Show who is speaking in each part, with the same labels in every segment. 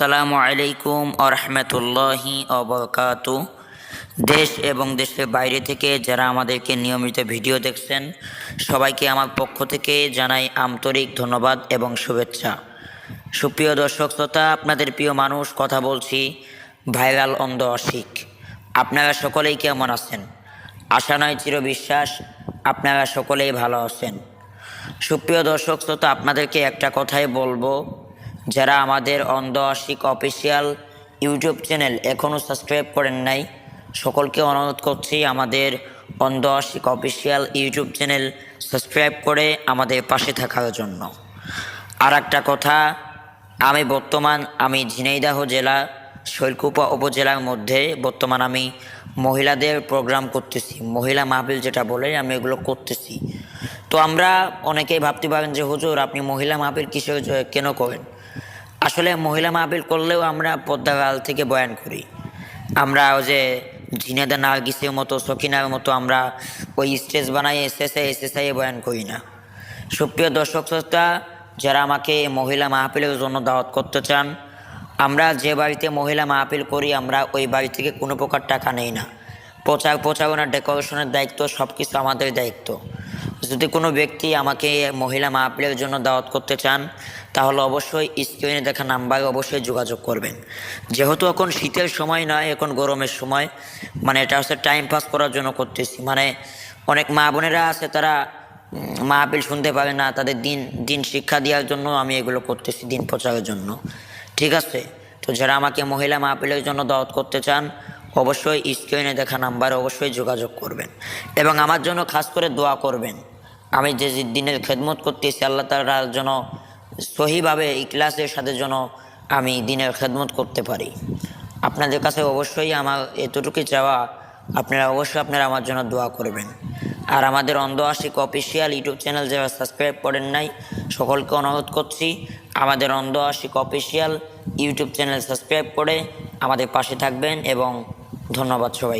Speaker 1: আসসালামু আলাইকুম আরহামতুল্লাহি অবরকাত দেশ এবং দেশের বাইরে থেকে যারা আমাদেরকে নিয়মিত ভিডিও দেখছেন, সবাইকে আমার পক্ষ থেকে জানাই আন্তরিক ধন্যবাদ এবং শুভেচ্ছা। সুপ্রিয় দর্শক শ্রোতা, আপনাদের প্রিয় মানুষ, কথা বলছি ভাইরাল অন্ধ অসিক আপনারা সকলেই কেমন আছেন? আশা নয় চির বিশ্বাস আপনারা সকলেই ভালো আছেন। সুপ্রিয় দর্শক শ্রোতা, আপনাদেরকে একটা কথাই বলব। যারা আমাদের Andha Ashik official YouTube channel এখনও সাবস্ক্রাইব করেন নাই, সকলকে অনুরোধ করছি আমাদের Andha Ashik official YouTube channel subscribe করে আমাদের পাশে থাকার জন্য। আর একটা কথা, আমি বর্তমান, আমি ঝিনাইদাহ জেলা, শৈলকুপা উপজেলার মধ্যে বর্তমান আমি মহিলাদের প্রোগ্রাম করতেছি, মহিলা মাহফিল যেটা বলে, আমি এগুলো করতেছি। তো আমরা অনেকেই ভাবতে পারেন যে, হুজুর, আপনি মহিলা মাহফিল কিসের কেন করেন? আসলে মহিলা মাহফিল করলেও আমরা পদ্মাগাল থেকে বয়ান করি। আমরা ওই যে ঝিনাদা নার্গিসের মতো, সকিনার মতো আমরা ওই স্টেজ বানাই এসএসআই এসএসআই বয়ান করি না। সুপ্রিয় দর্শক শ্রোতা, যারা আমাকে মহিলা মাহফিলের জন্য দাওয়াত করতে চান, আমরা যে বাড়িতে মহিলা মাহফিল করি, আমরা ওই বাড়ি থেকে কোনো প্রকার টাকা নেই না। প্রচার প্রচারণা, ডেকোরেশনের দায়িত্ব সব কিছু আমাদের দায়িত্ব। যদি কোনো ব্যক্তি আমাকে মহিলা মাহফিলের জন্য দাওয়াত করতে চান, তাহলে অবশ্যই স্ক্রিনে দেখা নাম্বারে অবশ্যই যোগাযোগ করবেন। যেহেতু এখন শীতের সময় নয়, এখন গরমের সময় মানে এটা হচ্ছে টাইম পাস করার জন্য করতেছি। মানে অনেক মা বোনেরা আছে, তারা মাহফিল শুনতে পারে না, তাদের দিন দিন শিক্ষা দেওয়ার জন্য আমি এগুলো করতেছি দিন প্রচারের জন্য। ঠিক আছে? তো যারা আমাকে মহিলা মাহফিলের জন্য দাওয়াত করতে চান, অবশ্যই স্ক্রিনে দেখা নাম্বারে অবশ্যই যোগাযোগ করবেন। এবং আমার জন্য খাস করে দোয়া করবেন। আমি যে দিনের খেদমত করতেছি, আল্লাহ তালার জন্য সহিভাবে ইকলাসের সাথে যেন আমি দিনের খেদমত করতে পারি। আপনাদের কাছে অবশ্যই আমার এতটুকুই চাওয়া, আপনারা অবশ্যই আপনারা আমার জন্য দোয়া করবেন। আর আমাদের Andha Ashik official YouTube channel যারা সাবস্ক্রাইব করেন নাই, সকলকে অনুরোধ করছি, আমাদের Andha Ashik official YouTube channel subscribe করে আমাদের পাশে থাকবেন এবং ধন্যবাদ সবাই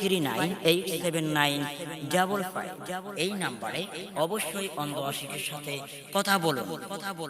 Speaker 1: three nine eight seven nine এই নাম্বারে অবশ্যই অন্ধ আশিকের সাথে কথা বলুন কথা বলুন।